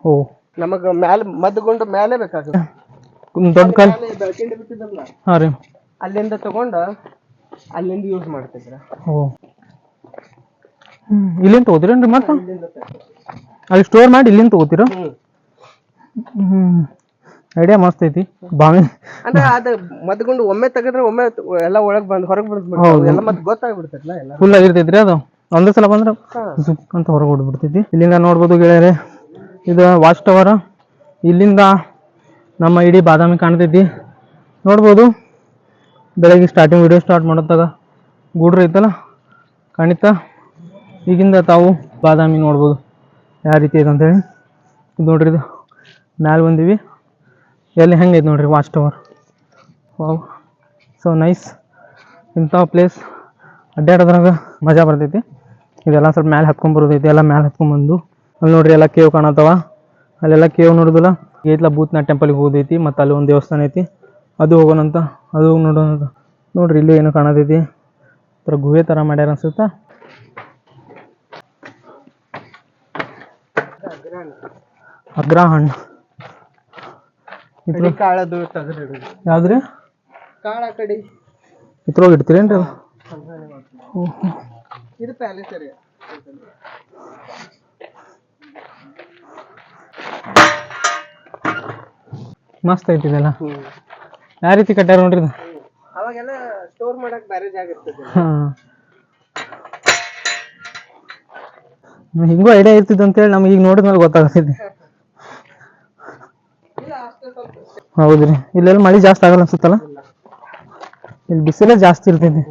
S2: ಓ.
S6: ನಮಗ ಮ್ಯಾಲ ಮದ್ಗೊಂಡು ಮ್ಯಾಲೆ ಬೇಕಾಗುತ್ತೆ.
S2: ದೊಡ್ಡ ಕಾಲ.
S6: ಬಿಟ್ಟಿದ್ದಲ್ಲ
S2: ಹಾಂ ರೀ.
S6: ಅಲ್ಲಿಂದ ತಗೊಂಡ ಅಲ್ಲಿಂದ ಯೂಸ್ ಮಾಡ್ತಿದ್ರ.
S2: ಓ. ಹ್ಮ್ ಇಲ್ಲಿಂದ ತಗೋತೀರೇನ್ರಿ ಮತ್ತೆ. ಅಲ್ಲಿ ಸ್ಟೋರ್ ಮಾಡಿ ಇಲ್ಲಿಂದ ತಗೋತೀರ?
S6: ಹ್ಮ್.
S2: ಐಡಿಯಾ ಮಸ್ತ್ ಐತಿ. ಬಾವಿ.
S6: ಅಂದ್ರೆ ಅದು ಮದ್ಕೊಂಡು ಒಮ್ಮೆ ತೆಗೆದ್ರೆ ಒಮ್ಮೆ ಎಲ್ಲ ಒಳಗ್ ಬಂದ್ ಹೊರಗ್. ಬಂದ್ಬಿಡ್ತಾವ ಎಲ್ಲ ಮತ್ತೆ ಗೊತ್ತಾಗ್ಬಿಡ್ತೈತಲ್ಲ ಎಲ್ಲ.
S2: ಫುಲ್ ಆಗಿರ್ತೈತ್ರಿ ಅದು. ಒಂದೇ ಸಲ ಬಂದ್ರೆ. ಜುಪ್ ಅಂತ ಹೊರಗೆ ಹೊಡ್ಬಿಡ್ತೈತಿ ಇಲ್ಲಿಂದ ನೋಡ್ಬೋದು ಗೆಳೆಯರೆ. ಇದು ವಾಚ್ ಟವರ್ ಇಲ್ಲಿಂದ ನಮ್ಮ ಇಡೀ ಬಾದಾಮಿ ಕಾಣ್ತೈತಿ. ನೋಡ್ಬೋದು. ಬೆಳಗ್ಗೆ ಸ್ಟಾರ್ಟಿಂಗ್ ವಿಡಿಯೋ ಸ್ಟಾರ್ಟ್ ಮಾಡೋದಾಗ ಗುಡ್ರ ಐತಲ್ಲ? ಕಾಣಿತಾ? ಈಗಿಂದ ತಾವು ಬಾದಾಮಿ ನೋಡ್ಬೋದು. ಯಾವ ರೀತಿ ಇದೆ ಅಂತೇಳಿ. ಇದು ನೋಡ್ರಿ, ಇದು ಮ್ಯಾಲೆ ಬಂದೀವಿ. ಎಲ್ಲಿ ಹೆಂಗೈತೆ ನೋಡ್ರಿ watch tower wow so nice ಇಂಥ ಪ್ಲೇಸ್ ಅಡ್ಡಾಡೋದ್ರಾಗ ಮಜಾ ಬರ್ತೈತಿ. ಇದೆಲ್ಲ ಸ್ವಲ್ಪ ಮ್ಯಾಲೆ ಹತ್ಕೊಂಡ್ ಬರೋದೈತಿ. ಎಲ್ಲ ಮ್ಯಾಲೆ ಹತ್ಕೊಂಡ್ಬಂದು ಅಲ್ಲಿ ನೋಡ್ರಿ ಎಲ್ಲ ಕೇವ್ ಕಾಣತ್ತವ. ಅಲ್ಲೆಲ್ಲ ಕೇವ್ ನೋಡೋದಿಲ್ಲ. ಏತ್ಲ ಭೂತ್ನಾಥ್ ಟೆಂಪಲ್ಗೆ ಹೋದೈತಿ. ಮತ್ತು ಅಲ್ಲಿ ಒಂದು ದೇವಸ್ಥಾನ ಐತಿ. ಅದು ಹೋಗೋಣಂತ. ಅದು ನೋಡೋಣ ನೋಡ್ರಿ ಇಲ್ಲಿ ಏನು ಕಾಣತೈತಿ. ಥರ ಗುಹೆ ಥರ ಮಾಡ್ಯಾರ ಅನ್ಸುತ್ತಾ? ಅಗ್ರಹಣ್ಣ ಇದ್ರ
S6: ಕಡಿ ಕಾಳದು ತೆಗೆದಿಡುದು
S2: ಯಾವ್ದ್ರಿ?
S6: ಕಾಳ ಕಡಿ.
S2: ಇದ್ರೊಳಗೆ ಇಡ್ತೀರೇನ್ರಿ ಅದು
S6: ಸಂಗ್ರಹಣೆ ಮಾಡ್ತೀವಿ ಇದು ಪ್ಯಾಲೇಸ್ ಏರಿಯಾ
S2: ಮಸ್ತ್ ಐತಿ ಇದೆಲ್ಲ. ಯಾವ ರೀತಿ ಕಟ್ಟಾರ ನೋಡ್ರಿ ಇದು?
S6: ಅವಾಗೆಲ್ಲ ಸ್ಟೋರ್ ಮಾಡಕ್ ಬೇರೆ ಜಾಗ ಇರ್ತದೆ.
S2: ಹಾಂ. ಹಿಂಗೂ ಐಡಿಯಾ ಇರ್ತಿದ್ದು ಅಂತೇಳಿ ನಮ್ಗೆ ಈಗ ನೋಡಿದ್ಮೇಲೆ ಗೊತ್ತಾಗ್ತೈತಿ
S6: ಇಲ್ಲ ಅಷ್ಟೇ ಸ್ವಲ್ಪ
S2: ಹೌದ್ರಿ. ಇಲ್ಲೆಲ್ಲ ಮಳೆ ಜಾಸ್ತಿ ಆಗಲ್ಲ ಅನ್ಸುತ್ತಲ್ಲ? ಇಲ್ಲಿ ಬಿಸಿಲೇ ಜಾಸ್ತಿ ಇರ್ತೈತಿ.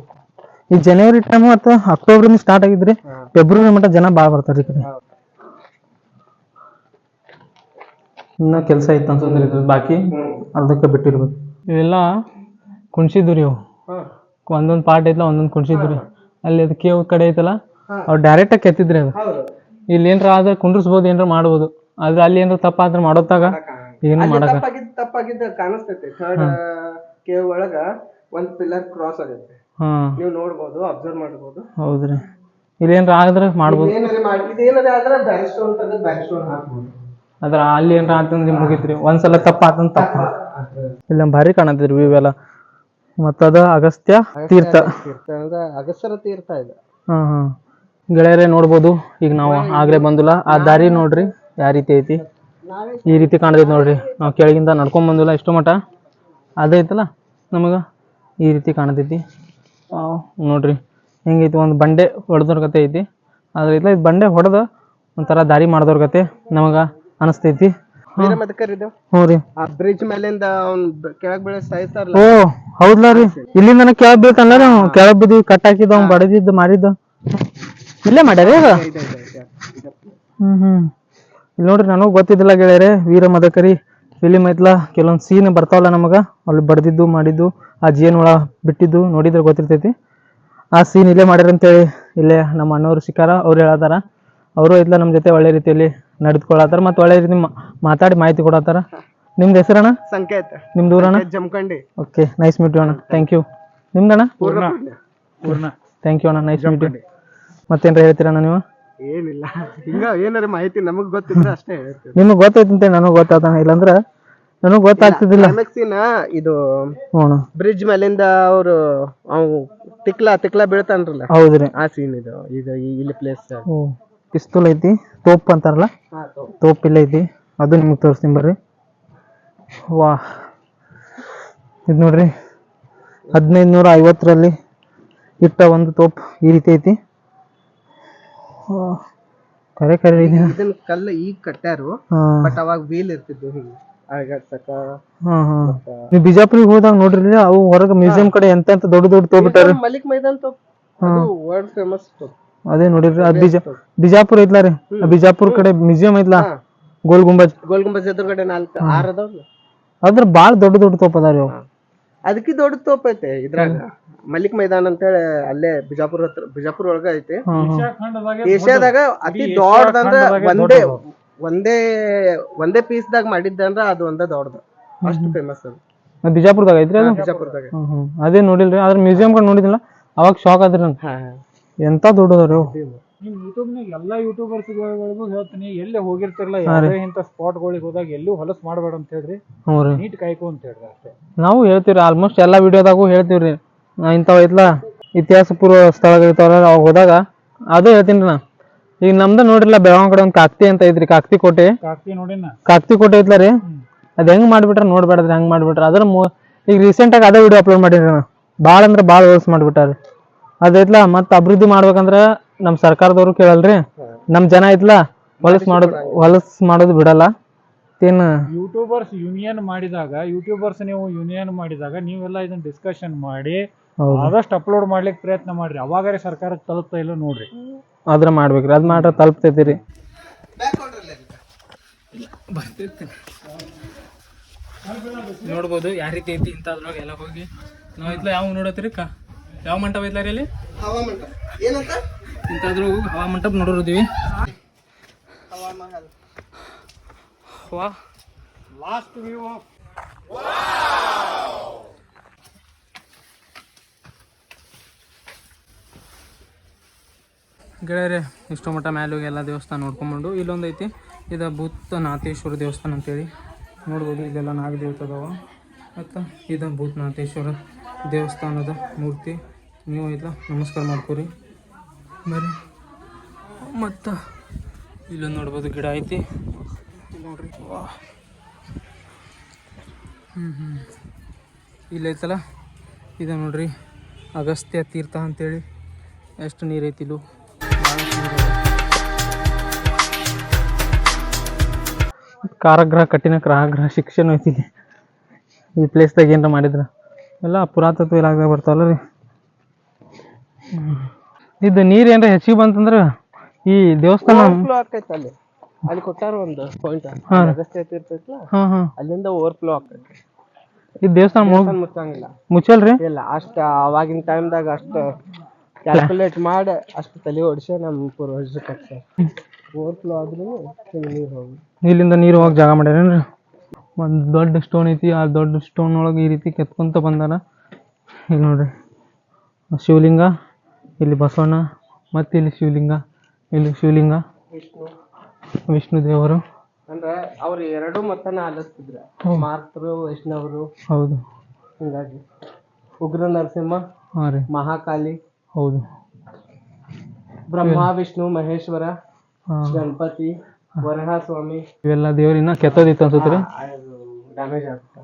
S2: ಈ ಜನವರಿ ಟೈಮ್ ಮತ್ತು ಅಕ್ಟೋಬರ್ ಸ್ಟಾರ್ಟ್ ಆಗಿದ್ರಿ ಫೆಬ್ರವರಿ ಮಟ್ಟ ಜನ ಭಾಳ ಬರ್ತಾರೆ ಈ ಕಡೆ. ಇನ್ನ ಕೆಲಸ ಇತ್ತು ಅಂತಂದ್ರೆ ಇದು ಬಾಕಿ? ಅರ್ಧಕ್ಕೆ ಬಿಟ್ಟಿರ್ಬೇಕು. ಇವೆಲ್ಲ ಕುಣ್ಸಿದ್ದು ರೀ ಅವು ಒಂದೊಂದು ಪಾರ್ಟ್ ಐತಲ್ಲ ಒಂದೊಂದು ಕುಣ್ಸಿದ್ದು ರೀ. ಅಲ್ಲಿ ಅದು ಕೇವ್ ಕಡೆ ಐತಲ್ಲ. ಅವ್ರು ಡೈರೆಕ್ಟಾಗಿ ಕೆತ್ತಿದ್ರಿ ಅದು.
S6: ಹೌದು.
S2: ಇಲ್ಲಿ ಏನ್ರ ಆದ್ರೆ ಕುಂಡ್ರಿಸ್ಬೋದು ಏನ್ರ ಮಾಡ್ಬೋದು. ಆದ್ರೆ ಅಲ್ಲಿ ಏನ್ರ ತಪ್ಪಾದ್ರೆ ಮಾಡೋತ್ತಾಗ ಏನು ಮಾಡಕ
S6: ತಪ್ಪಾಗಿದ್ದ ತಪ್ಪಾಗಿದ್ದ ಕಾಣಿಸ್ತೈತೆ. ಥರ್ಡ್ ಕೇವ್ ಒಳಗ ಒಂದ್ ಪಿಲ್ಲರ್ ಕ್ರಾಸ್ ಆಗೈತೆ.
S2: ಹಾಂ.
S6: ನೀವು ನೋಡ್ಬೋದು ಅಬ್ಸರ್ವ್ ಮಾಡ್ಬೋದು.
S2: ಹೌದ್ರಿ. ಇಲ್ಲಿ ಏನ್ರ ಆದ್ರೆ ಮಾಡ್ಬೋದು?
S6: ಏನಾರ ಮಾಡಿ ಇದೇನಾರ ಆದ್ರೆ ಬ್ಯಾಕ್ ಸ್ಟೋನ್ ತೆಗೆದು ಬ್ಯಾಕ್ ಸ್ಟೋನ್ ಹಾಕ್ಬೋದು.
S2: ಅದ್ರ ಅಲ್ಲಿ ಏನ್ರ ಆತಂದ್ರೆ ಮುಗಿತ್ರಿ. ಒಂದ್ಸಲ ತಪ್ಪ. ಆತಂದ್ ತಪ್ಪ ಇಲ್ಲ ಭಾರಿ ಕಾಣತ್ರಿ ವ್ಯೂ ಎಲ್ಲ ಮತ್ತದ ಅಗಸ್ತ್ಯ ತೀರ್ಥ.
S6: ತೀರ್ಥ. ಅಂದ್ರೆ ಅಗಸರ ತೀರ್ಥ ಇದೆ.
S2: ಹಾ ಹಾ. ಗೆಳೆಯರೇ ನೋಡ್ಬೋದು. ಈಗ ನಾವು ಆಗ್ಲೇ ಬಂದಿಲ್ಲ. ಆ ದಾರಿ ನೋಡ್ರಿ. ಯಾವ ರೀತಿ ಐತಿ? ಈ ರೀತಿ ಕಾಣ್ತೈತಿ ನೋಡ್ರಿ. ನಾವು ಕೆಳಗಿಂದ ನಡ್ಕೊಂಡ್ ಬಂದಿಲ್ಲ ಇಷ್ಟು ಮಟ ಅದೇ ಐತಲ್ಲ ನಮಗ? ಈ ರೀತಿ ಕಾಣ್ತೈತಿ ನೋಡ್ರಿ. ಹೆಂಗೈತಿ ಒಂದು ಬಂಡೆ ಹೊಡೆದವ್ರ ಕತೆ ಐತಿ. ಅದ್ರ ಐತ್ಲ ಇದು ಬಂಡೆ ಹೊಡೆದ ಒಂಥರ ದಾರಿ ಮಾಡಿದವ್ರ ಕತೆ ನಮಗ ಅನಸ್ತೈತಿ. ಹ್ಞೂ ರೀ.
S6: ಬ್ರಿಡ್ಜ್ ಮೇಲಿಂದ ಕೆಳಗ್ ಬೀಳ ಸಾಯ್ತಾರಲ್ಲ?
S2: ಓ ಹೌದ್ಲಾ ರೀ. ಇಲ್ಲಿಂದ ಕೆಳಗ್ ಬೀಳ್ತಾನಲ್ಲ ರೀ ಕೆಳಗ್ ಬಿದ್ದು ಕಟ್ ಹಾಕಿದ ಅವ್ನು ಬಡದಿದ್ದು ಮಾಡಿದ್ದು. ಇಲ್ಲೇ ಮಾಡ್ಯಾರ. ಹ್ಮ್ ಹ್ಮ್. ಇಲ್ಲಿ ನೋಡ್ರಿ ನನಗೂ ಗೊತ್ತಿದ್ದಿಲ್ಲ ಗೆಳೆಯರೇ ವೀರ ಮದಕರಿ ಫಿಲಿಮ್ ಐತ್ಲ ಕೆಲವೊಂದು ಸೀನ್ ಬರ್ತಾವಲ್ಲ ನಮಗ ಅಲ್ಲಿ ಬಡ್ದಿದ್ದು ಮಾಡಿದ್ದು ಆ ಜೇನ್ ಒಳ ಬಿಟ್ಟಿದ್ದು ನೋಡಿದ್ರೆ ಗೊತ್ತಿರ್ತೈತಿ. ಆ ಸೀನ್ ಇಲ್ಲೇ ಮಾಡ್ಯಾರ ಅಂತೇಳಿ ಇಲ್ಲೇ ನಮ್ಮ ಅಣ್ಣವ್ರು ಶಿಕಾರ ಅವ್ರು ಹೇಳತ್ತಾರ ಅವರು ಐತ್ಲ ನಮ್ಮ ಜೊತೆ ಒಳ್ಳೆ ರೀತಿಯಲ್ಲಿ ನಡೆದುಕೊಳ್ಳತ್ತಾರ ಮತ್ತು ಒಳ್ಳೆ ರೀತಿ ಮಾತಾಡಿ ಮಾಹಿತಿ ಕೊಡತ್ತಾರ ನಿಮ್ದು ಹೆಸರಣ್ಣ
S6: ಸಂಕೇತ.
S2: ನಿಮ್ದು ಊರಣ್ಣ
S6: ಜಮಖಂಡಿ
S2: ಓಕೆ ನೈಸ್ ಮೀಟ್ ಅಣ್ಣ. ಥ್ಯಾಂಕ್ ಯು ನಿಮ್ದಣ್ಣ
S6: ಪೂರ್ಣ.
S2: ಥ್ಯಾಂಕ್ ಯು ಅಣ್ಣ ನೈಸ್ ಮೀಟ್ ಮತ್ತೇನ್ರ ಹೇಳ್ತೀರಣ್ಣ ನೀವು?
S6: ಏನಿಲ್ಲ. ಹಿಂಗ ಏನಾರ ಮಾಹಿತಿ ನಮಗ್ ಗೊತ್ತಿದ್ರೆ ಅಷ್ಟೇ ಹೇಳ್ತೀವಿ.
S2: ನಿಮಗೆ ಗೊತ್ತೈತಂತೆ ನನಗೆ ಗೊತ್ತಾದ ಇಲ್ಲಾಂದ್ರೆ ನನಗೆ ಗೊತ್ತಾಗ್ತಿದ್ದಿಲ್ಲ.
S6: ಕ್ಲೈಮ್ಯಾಕ್ಸಿನ ಇದು
S2: ಹ್ಞೂ
S6: ಬ್ರಿಡ್ಜ್ ಮೇಲಿಂದ ಅವರು ಅವ್ ತಿಕ್ಲಾ ತಿಕ್ಲಾ ಬೀಳ್ತಾನ್ರಲ್ಲ
S2: ಹೌದ್ರಿ.
S6: ಆ ಸೀನ್ ಇದು. ಇದು ಈ- ಇಲ್ಲಿ ಪ್ಲೇಸ್
S2: ಓ ಪಿಸ್ತೂಲ್ ಐತಿ ತೋಪ್ ಅಂತಾರಲ್ಲ? ತೋಪ್. ಇಲ್ಲ ಐತಿ. ಅದು ನಿಮ್ಗೆ ತೋರಿಸ್ತೀನಿ ಬರ್ರಿ. ವಾ. ಇದು ನೋಡ್ರಿ. ಹದಿನೈದು ನೂರ ಐವತ್ತರಲ್ಲಿ ಇಟ್ಟ ಒಂದು ತೋಪ್ ಈ ರೀತಿ ಐತಿ. ಕರೆ ಕರೆ ಇದೆ
S6: ಇದನ್ನ ಕಲ್ಲು ಈಗ
S2: ಕಟ್ಟಾರು
S6: ಬಟ್ ಅವಾಗ ವೀಲ್ ಇರ್ತಿದ್ವು ಹಿಂಗ. ಅಳಗಾಡ್ಸಕ
S2: ನೀವು ಬಿಜಾಪುರಿಗೆ ಹೋದಾಗ ನೋಡ್ರಿ ಅವು ಹೊರಗ ಮ್ಯೂಸಿಯಂ ಕಡೆ ಎಂತ ಎಂತ ದೊಡ್ಡ ದೊಡ್ಡ ತೋಪ್ ಬಿಟ್ಟಾರ
S6: ಮಲಿಕ್ ಮೈದಾನ್ ತೋಪ್ ಅದು ವರ್ಲ್ಡ್ ಫೇಮಸ್ ತೋಪ್
S2: ಅದೇ ನೋಡಿರಿ ಅದ್ ಬಿಜಾ ಬಿಜಾಪುರ ಐತ್ಲಾ ರೀ? ಬಿಜಾಪುರ ಕಡೆ ಮ್ಯೂಸಿಯಂ ಐತ್ಲಾ. ಗೋಲ್ ಗುಂಬಜ್?
S6: ಗೋಲ್ ಗುಂಬಜ್ ಎದುರುಗಡೆ ನಾಲ್ಕು ಆರ್ ಅದಾವ
S2: ಅದ್ರ ಬಾಳ ದೊಡ್ಡ ದೊಡ್ಡ ತೋಪ್ ಅದಾರಿ ಅವು.
S6: ಅದಕ್ಕೆ ದೊಡ್ಡ ತೋಪ್ ಐತೆ ಇದ್ರಾಗ. ಮಲಿಕ್ ಅಂತ ಹೇಳಿ ಅಲ್ಲೇ ಬಿಜಾಪುರ ಹತ್ರ ಬಿಜಾಪುರ ಒಳಗ ಐತಿ. ಏಷ್ಯಾದಾಗ ಅತಿ ದೊಡ್ಡದಂದ್ರ ಒಂದೇ ಒಂದೇ ಒಂದೇ ಪೀಸ್ ದಾಗ ಮಾಡಿದ್ದಂದ್ರ ಅದು ಒಂದೇ ದೊಡ್ಡದ. ಅಷ್ಟು ಫೇಮಸ್ ಅದು.
S2: ಬಿಜಾಪುರದಾಗ ಐತ್ರಿ ಅದು?
S6: ಬಿಜಾಪುರದಾಗ.
S2: ಹ್ಮ್ ಹ್ಮ್. ಅದೇ ನೋಡಿಲ್ರಿ. ಅದ್ರ ಮ್ಯೂಸಿಯಂ ಕಡೆ ನೋಡಿದಿಲ್ಲ ಅವಾಗ ಶಾಕ್ ಆದ್ರಿ ನನ್
S6: ಹಾ
S2: ಎಂತ ದೊಡ್ಡದವ್ರಿ?
S7: ಯೂಟ್ಯೂಬ್ ಯೂಟ್ಯೂಬ್ನಾಗ ಎಲ್ಲಾ ಯೂಟ್ಯೂಬರ್ಸ್ಗಳಿಗೂ ಹೇಳ್ತೀನಿ ಎಲ್ಲಿ ಹೋಗಿರ್ತಿರಲ್ಲ ಯಾವುದೇ ಇಂಥ ಸ್ಪಾಟ್ಗಳಿಗೆ ಹೋದಾಗ ಎಲ್ಲೂ ಹೊಲಸ್ ಮಾಡಬೇಡ ಅಂತ ಹೇಳ್ರಿ.
S2: ಹ್ಞೂ ರೀ.
S7: ನೀಟ್ ಕಾಯ್ಕೊ ಅಂತ ಹೇಳ್ರಿ ಅಷ್ಟೇ.
S2: ನಾವು ಹೇಳ್ತೀವಿ ಆಲ್ಮೋಸ್ಟ್ ಎಲ್ಲಾ ವಿಡಿಯೋದಾಗೂ ಹೇಳ್ತೀವ್ರಿ. ನಾ ಇಂಥವ್ ಐತ್ಲಾ ಇತಿಹಾಸ ಪೂರ್ವ ಸ್ಥಳಗಳಿರ್ತಾವಲ್ಲ ಅವಾಗ ಹೋದಾಗ ಅದು ಹೇಳ್ತೀನಿ ನಾ. ಈಗ ನಮ್ದು ನೋಡ್ರಿಲ್ಲ ಬೆಳಗಾವ್ ಕಡೆ ಒಂದು ಕಾಕ್ತಿ ಅಂತ ಐತ್ರಿ ಕಾಕ್ತಿ ಕೋಟೆ.
S7: ಕಾಕ್ತಿ ನೋಡಿನ
S2: ಕಾಕ್ತಿ ಕೋಟೆ ಐತ್ಲ ರೀ? ಅದ್ ಹೆಂಗ್ ಮಾಡ್ಬಿಟ್ರ ನೋಡ್ಬೇಡ್ರಿ ಹೆಂಗ್ ಮಾಡ್ಬಿಟ್ರ. ಅದ್ರ ಮೂ- ಈಗ ರೀಸೆಂಟ್ ಆಗಿ ಅದೇ ವಿಡಿಯೋ ಅಪ್ಲೋಡ್ ಮಾಡಿರಿ ನಾ. ಭಾಳ ಅಂದ್ರೆ ಭಾಳ ವ್ಯವಸ್ಥೆ ಮಾಡ್ಬಿಟ್ಟಾರ. ಅದೈತ್ಲ ಮತ್ತೆ ಅಭಿವೃದ್ಧಿ ಮಾಡ್ಬೇಕಂದ್ರ ನಮ್ ಸರ್ಕಾರದವ್ರು ಕೇಳಲ್ರಿ ನಮ್ ಜನ ಐತ್ಲ ಹೊಲಸ್ ಮಾಡೋದು ಹೊಲಸ್ ಮಾಡೋದು ಬಿಡಲ್ಲ. ಏನ್
S7: ಯೂಟ್ಯೂಬರ್ಸ್ ಯೂನಿಯನ್ ಮಾಡಿದಾಗ ಯೂಟ್ಯೂಬರ್ಸ್ ನೀವು ಯೂನಿಯನ್ ಮಾಡಿದಾಗ ನೀವೆಲ್ಲ ಇದನ್ನ ಡಿಸ್ಕಷನ್ ಮಾಡಿ
S2: ಹೌದು.
S7: ಆದಷ್ಟು ಅಪ್ಲೋಡ್ ಮಾಡ್ಲಿಕ್ಕೆ ಪ್ರಯತ್ನ ಮಾಡ್ರಿ. ಅವಾಗರೆ ಸರ್ಕಾರಕ್ಕೆ ತಲುಪ್ತಾ ಇಲ್ಲ ನೋಡ್ರಿ.
S2: ಅದ್ರ ಮಾಡ್ಬೇಕ್ರಿ. ಅದ್ ಮಾಡ್ರ ತಲುಪ್ತೈತಿ ರೀ ನೋಡ್ಬೋದು ಯಾವ ರೀತಿ ಐತಿ ಇಂಥದ್ರೊಳಗೆ ಎಲ್ಲ ಹೋಗಿ. ನಾವ್ ಇದ್ಲಾ ಯಾವ ನೋಡತ್ರಿ ಕಾ ಯಾವ ಮಂಟಪ ಐತ್ಲ ರೀ ಅಲ್ಲಿ?
S6: ಹವಾಮಂಟಪ. ಏನಂತ?
S2: ಇಂಥದ್ರ ಹವಾ ಮಂಟಪ ನೋಡಿರ್ತೀವಿ
S6: ಹವಾಮಹಲ್
S2: ವಾ
S7: ಲಾಸ್ಟ್ ವ್ಯೂ
S2: ಗೆಳೆಯರೆ ಇಷ್ಟು ಮಟ್ಟ ಮ್ಯಾಲೆ ಹೋಗಿ ಎಲ್ಲ ದೇವಸ್ಥಾನ ನೋಡ್ಕೊಂಬಂಡು ಇಲ್ಲೊಂದು ಐತಿ ಇದು ಭೂತನಾಥೇಶ್ವರ ದೇವಸ್ಥಾನ ಅಂತೇಳಿ. ನೋಡ್ಬೋದು ಇಲ್ಲೆಲ್ಲ ನಾಗದೇವತದವ. ಅದಾವ ಮತ್ತು ಇದು ಭೂತನಾಥೇಶ್ವರ ದೇವಸ್ಥಾನದ ಮೂರ್ತಿ. ನೀವು ಇಲ್ಲ ನಮಸ್ಕಾರ ಮಾಡ್ಕೊರಿ. ಬರ್ರಿ ಮತ್ತು ಇಲ್ಲೊಂದು ನೋಡ್ಬೋದು ಗಿಡ ಐತಿ. ನೋಡ್ರಿ. ವಾ. ಹ್ಞೂ ಹ್ಞೂ ಇಲ್ಲೈತಲ್ಲ ಇದು ನೋಡ್ರಿ. ಅಗಸ್ತ್ಯ ತೀರ್ಥ ಅಂತೇಳಿ. ಎಷ್ಟು ನೀರು ಐತಿಲು ಕಾರಾಗೃಹ ಕಠಿಣ ಕಾರಾಗ್ರಹ ಶಿಕ್ಷಣ ಐತಿ ಈ ಪ್ಲೇಸ್ದಾಗ ಏನಾರ ಮಾಡಿದ್ರೆ. ಎಲ್ಲ ಪುರಾತತ್ವ ಇಲಾಖೆ ಬರ್ತಾವಲ್ಲ ರೀ. ಇದು ನೀರ್ ಏನಾರ ಹೆಚ್ಚಿಗೆ ಬಂತಂದ್ರ ಈ ದೇವಸ್ಥಾನ
S6: ಫ್ಲೋ ಅಲ್ಲಿ. ಅಲ್ಲಿ ಕೊಟ್ಟಾರ ಒಂದು ಪಾಯಿಂಟ್ ರಸ್ತೆ ಇರ್ತೈತಲ್ಲ
S2: ಹಾಂ
S6: ಅಲ್ಲಿಂದ ಓವರ್ ಓವರ್ಫ್ಲೋ ಆಕೈತಿ
S2: ಈ ದೇವಸ್ಥಾನ ಮುಳ್
S6: ಮುಚ್ಚಂಗಿಲ್ಲ.
S2: ಮುಚ್ಚಲ್ರಿ?
S6: ಇಲ್ಲ ಅಷ್ಟ ಅವಾಗಿನ ಟೈಮ್ದಾಗ ಅಷ್ಟ ಕ್ಯಾಲ್ಕುಲೇಟ್ ಮಾಡಿ ಅಷ್ಟು ತಲೆ ಓಡಿಸಿ ನಮ್ಮ ಪೂರ್ವಜರು ಓವರ್ ಫ್ಲೋ ಆದ್ರೂ ನೀರು ಹೋಗಿ
S2: ಇಲ್ಲಿಂದ ನೀರು ಹೋಗಿ ಜಾಗ ಮಾಡ್ಯಾರೇನ್ರಿ? ಒಂದು ದೊಡ್ಡ ಸ್ಟೋನ್ ಐತಿ ಆ ದೊಡ್ಡ ಸ್ಟೋನ್ ಒಳಗೆ ಈ ರೀತಿ ಕೆತ್ಕೊಂತ ಬಂದಾರ. ಇಲ್ಲಿ ನೋಡ್ರಿ ಶಿವಲಿಂಗ. ಇಲ್ಲಿ ಬಸವಣ್ಣ ಮತ್ತೆ ಇಲ್ಲಿ ಶಿವಲಿಂಗ ಇಲ್ಲಿ ಶಿವಲಿಂಗ
S6: ವಿಷ್ಣು.
S2: ವಿಷ್ಣು ದೇವರು.
S6: ಅಂದ್ರೆ ಅವ್ರ ಎರಡು ಮತನ ಆಲಿಸ್ತಿದ್ರ. ಮಾರ್ತರು ವೈಷ್ಣವರು.
S2: ಹೌದು.
S6: ಹಿಂಗಾಗಿ ಉಗ್ರ ನರಸಿಂಹ
S2: ಹಾ ರೀ. ಹೌದು.
S6: ಬ್ರಹ್ಮ ವಿಷ್ಣು ಮಹೇಶ್ವರ
S2: ಹಾಂ.
S6: ಗಣಪತಿ ವರಹ ಸ್ವಾಮಿ
S2: ಇವೆಲ್ಲ ದೇವರಿನ ಕೆತ್ತೋದಿತ್ತು ಅನ್ಸುತ್ತೆ ರೀ
S6: ಡ್ಯಾಮೇಜ್ ಆಗುತ್ತೆ.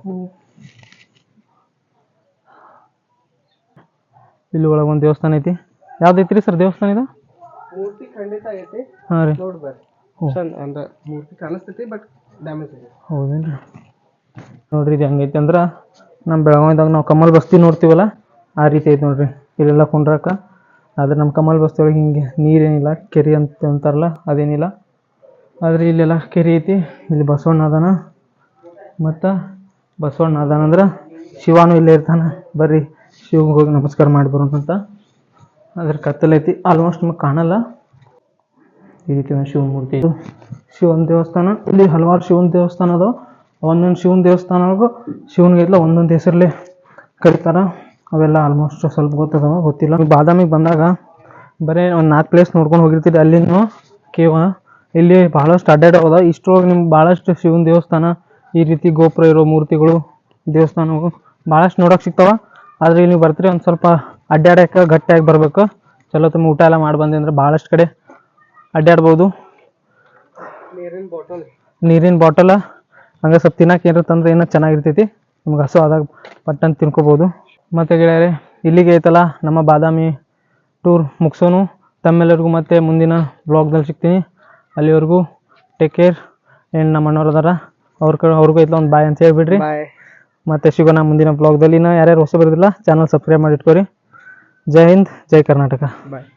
S2: ಇಲ್ಲಿ ಒಳಗೊಂದು ದೇವಸ್ಥಾನ ಐತಿ. ಯಾವ್ದು ಐತಿ ರೀ ಸರ್ ದೇವಸ್ಥಾನ ಇದು?
S6: ಮೂರ್ತಿ ಖಂಡಿತ
S2: ಹಾಂ ರೀ.
S6: ಅಂದ್ರೆ ಮೂರ್ತಿ ಕಾಣಿಸ್ತೈತಿ ಬಟ್ ಡ್ಯಾಮೇಜ್ ಆಗೈತಿ
S2: ಹೌದೇನ್ರಿ? ನೋಡ್ರಿ ಇದು ಹೆಂಗೈತಿ ಅಂದ್ರೆ ನಮ್ಮ ಬೆಳಗಾವಿದಾಗ ನಾವು ಕಮಲ್ ಬಸ್ತಿ ನೋಡ್ತೀವಲ್ಲ ಆ ರೀತಿ ಐತಿ ನೋಡ್ರಿ. ಇಲ್ಲೆಲ್ಲ ಕುಂಡ್ರಾಕ. ಆದ್ರೆ ನಮ್ಮ ಕಮಲ್ ಬಸ್ತಿ ಒಳಗೆ ಹಿಂಗೆ ನೀರೇನಿಲ್ಲ ಕೆರೆ ಅಂತ ಅಂತಾರಲ್ಲ ಅದೇನಿಲ್ಲ. ಆದ್ರೆ ಇಲ್ಲೆಲ್ಲ ಕೆರೆ ಐತಿ ಇಲ್ಲಿ ಬಸವಣ್ಣ ಅದಾನ. ಮತ್ತು ಬಸವಣ್ಣ ಅದಾನ ಅಂದ್ರೆ ಶಿವಾನು ಇಲ್ಲೇ ಇರ್ತಾನೆ. ಬರ್ರಿ ಶಿವಗೆ ಹೋಗಿ ನಮಸ್ಕಾರ ಮಾಡಿ ಬರೋಣ ಅಂತ ಅದ್ರ ಕತ್ತಲೈತಿ ಆಲ್ಮೋಸ್ಟ್ ನಮಗೆ ಕಾಣಲ್ಲ. ಈ ರೀತಿ ಒಂದು ಶಿವ ಮೂರ್ತಿ ಇದು. ಶಿವನ ದೇವಸ್ಥಾನ. ಇಲ್ಲಿ ಹಲವಾರು ಶಿವನ ದೇವಸ್ಥಾನ ಅದು ಒಂದೊಂದು ಶಿವನ ದೇವಸ್ಥಾನ ಒಳಗೂ ಶಿವನಿಗೆ ಇಲ್ಲ ಒಂದೊಂದು ಹೆಸರಲ್ಲಿ ಕರೀತಾರ. ಅವೆಲ್ಲ ಆಲ್ಮೋಸ್ಟ್ ಸ್ವಲ್ಪ ಗೊತ್ತದವ, ಗೊತ್ತಿಲ್ಲ. ಬಾದಾಮಿಗೆ ಬಂದಾಗ ಬರೀ ಒಂದು ನಾಲ್ಕು ಪ್ಲೇಸ್ ನೋಡ್ಕೊಂಡು ಹೋಗಿರ್ತೀರಿ ಅಲ್ಲಿನೂ ಕೇವ. ಇಲ್ಲಿ ಭಾಳಷ್ಟು ಅಡ್ಡಾಡೋದ ಇಷ್ಟರೊಳಗೆ ನಿಮ್ಗೆ ಭಾಳಷ್ಟು ಶಿವನ ದೇವಸ್ಥಾನ, ಈ ರೀತಿ ಗೋಪುರ ಇರೋ ಮೂರ್ತಿಗಳು ದೇವಸ್ಥಾನಗಳು ಭಾಳಷ್ಟು ನೋಡೋಕೆ ಸಿಗ್ತಾವ. ಆದರೆ ಇಲ್ಲಿ ಬರ್ತೀರಿ ಒಂದು ಸ್ವಲ್ಪ ಅಡ್ಡಾಡಕ್ಕೆ ಗಟ್ಟಿಯಾಗಿ ಬರಬೇಕು. ಚಲೋ ತುಂಬ ಊಟ ಎಲ್ಲ ಮಾಡಿ ಬಂದಿ ಅಂದ್ರೆ ಭಾಳಷ್ಟು ಕಡೆ ಅಡ್ಡಾಡ್ಬೋದು.
S6: ನೀರಿನ ಬಾಟಲ್
S2: ನೀರಿನ ಬಾಟಲ ಹಂಗೆ ಸ್ವಲ್ಪ ತಿನ್ನಕ್ಕೆ ಏನಾರ ತಂದ್ರೆ ಏನೋ ಚೆನ್ನಾಗಿರ್ತೈತಿ. ನಿಮ್ಗೆ ಹಸು ಆದಾಗ ಪಟ್ಟಂತ ತಿನ್ಕೋಬೋದು. ಮತ್ತು ಗೆಳೆಯರೆ ಇಲ್ಲಿಗೆ ಐತಲ್ಲ ನಮ್ಮ ಬಾದಾಮಿ ಟೂರ್ ಮುಗಿಸೋನು. ತಮ್ಮೆಲ್ಲರಿಗೂ ಮತ್ತೆ ಮುಂದಿನ ಬ್ಲಾಗ್ದಲ್ಲಿ ಸಿಗ್ತೀನಿ. ಅಲ್ಲಿವರೆಗೂ ಟೇಕ್ ಕೇರ್ ಏನು ನಮ್ಮ ಅಣ್ಣವ್ರು ಅದಾರ ಅವ್ರ ಕಡೆ ಅವ್ರಿಗೂ ಐತಲ್ಲ ಒಂದು ಬಾಯ್ ಅಂತ ಹೇಳ್ಬಿಡ್ರಿ. ಮತ್ತೆ ಸಿಗೋಣ ಮುಂದಿನ ಬ್ಲಾಗ್ದಲ್ಲಿ ಇನ್ನೂ ಯಾರ್ಯಾರು ಹೊಸ ಬರೋದಿಲ್ಲ ಚಾನಲ್ ಸಬ್ಸ್ಕ್ರೈಬ್ ಮಾಡಿ ಇಟ್ಕೊರಿ. ಜೈ ಹಿಂದ್ ಜೈ ಕರ್ನಾಟಕ
S6: ಬಾಯ್